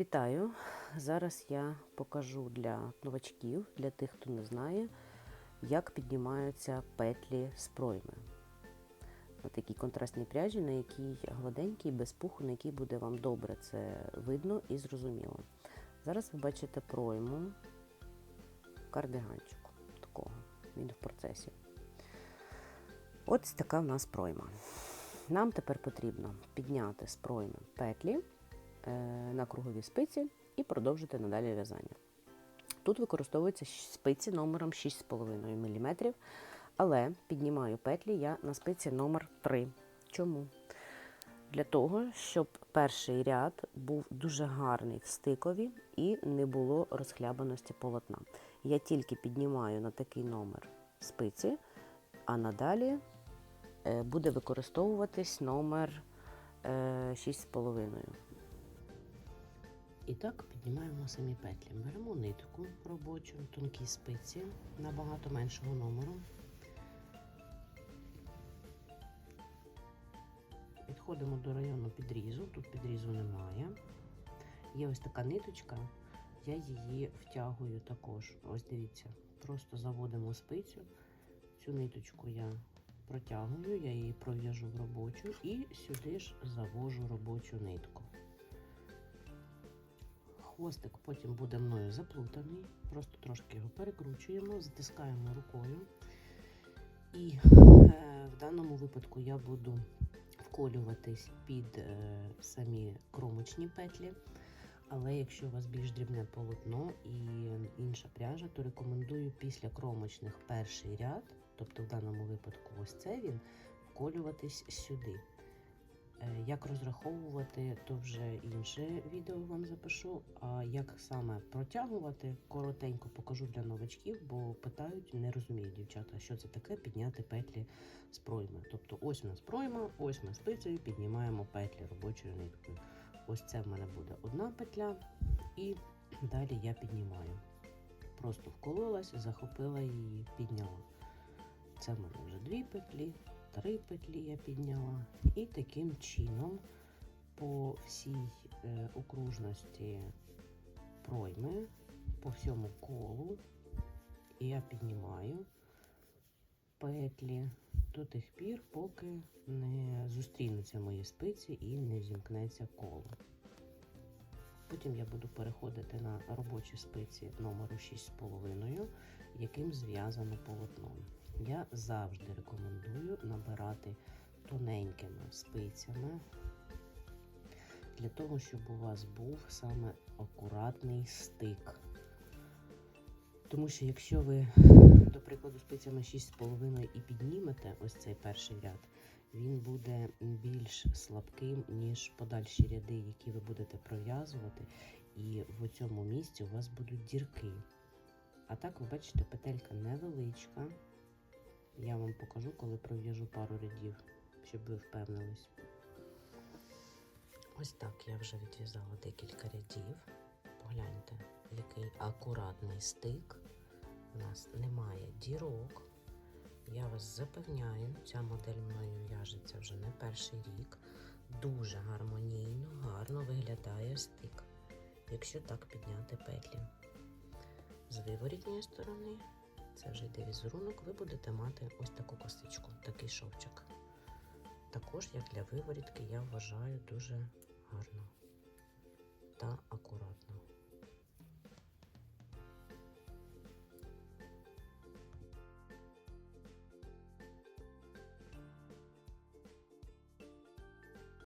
Вітаю! Зараз я покажу для новачків, для тих, хто не знає, як піднімаються петлі з пройми. На такій контрастній пряжі, на якій гладенький, без пуху, на якій буде вам добре це видно і зрозуміло. Зараз ви бачите пройму кардиганчику такого. Він в процесі. Ось така в нас пройма. Нам тепер потрібно підняти з пройми петлі на кругові спиці і продовжити надалі в'язання. Тут використовуються спиці номером 6,5 мм, але піднімаю петлі я на спиці номер 3. Чому? Для того, щоб перший ряд був дуже гарний в стикові і не було розхлябаності полотна. Я тільки піднімаю на такий номер спиці, а надалі е, буде використовуватись номер е, 6,5. І так піднімаємо самі петлі. Беремо нитку робочу, тонкі спиці набагато меншого номеру. Підходимо до району підрізу, тут підрізу немає. Є ось така ниточка, я її втягую також. Ось дивіться, просто заводимо спицю. Цю ниточку я протягую, я її пров'яжу в робочу і сюди ж завожу робочу нитку. Хвостик потім буде мною заплутаний, просто трошки його перекручуємо, затискаємо рукою. І е, в даному випадку я буду вколюватись під е, самі кромочні петлі. Але якщо у вас більш дрібне полотно і інша пряжа, то рекомендую після кромочних перший ряд, тобто в даному випадку ось це він, вколюватись сюди. Е, Як розраховувати, то вже інше відео вам запишу. А як саме протягувати, коротенько покажу для новачків, бо питають, не розуміють дівчата, що це таке підняти петлі з пройми. Тобто ось у нас пройма, ось ми спицею піднімаємо петлі робочою ниткою. Ось це в мене буде одна петля, і далі я піднімаю. Просто вкололась, захопила її, підняла. Це в мене вже дві петлі, три петлі я підняла. І таким чином по всій е, окружності пройми, по всьому колу я піднімаю петлі до тих пір, поки не зустрінуться мої спиці і не зімкнеться коло. Потім я буду переходити на робочі спиці номеру 6,5, яким зв'язано полотно. Я завжди рекомендую набирати тоненькими спицями для того, щоб у вас був саме акуратний стик. Тому що якщо ви, до прикладу, спицями 6,5 і піднімете ось цей перший ряд, він буде більш слабким, ніж подальші ряди, які ви будете пров'язувати, і в цьому місці у вас будуть дірки. А так, ви бачите, петелька невеличка. Я вам покажу, коли пров'яжу пару рядів, щоб ви впевнились. Ось так я вже відв'язала декілька рядів. Погляньте, акуратний стик. У нас немає дірок. Я вас запевняю, ця модель мною в'яжеться вже не перший рік. Дуже гармонійно, гарно виглядає стик, якщо так підняти петлі. З виворітньої сторони, це вже йде візерунок, ви будете мати ось таку косичку, такий шовчик. Також, як для виворітки, я вважаю дуже гарно та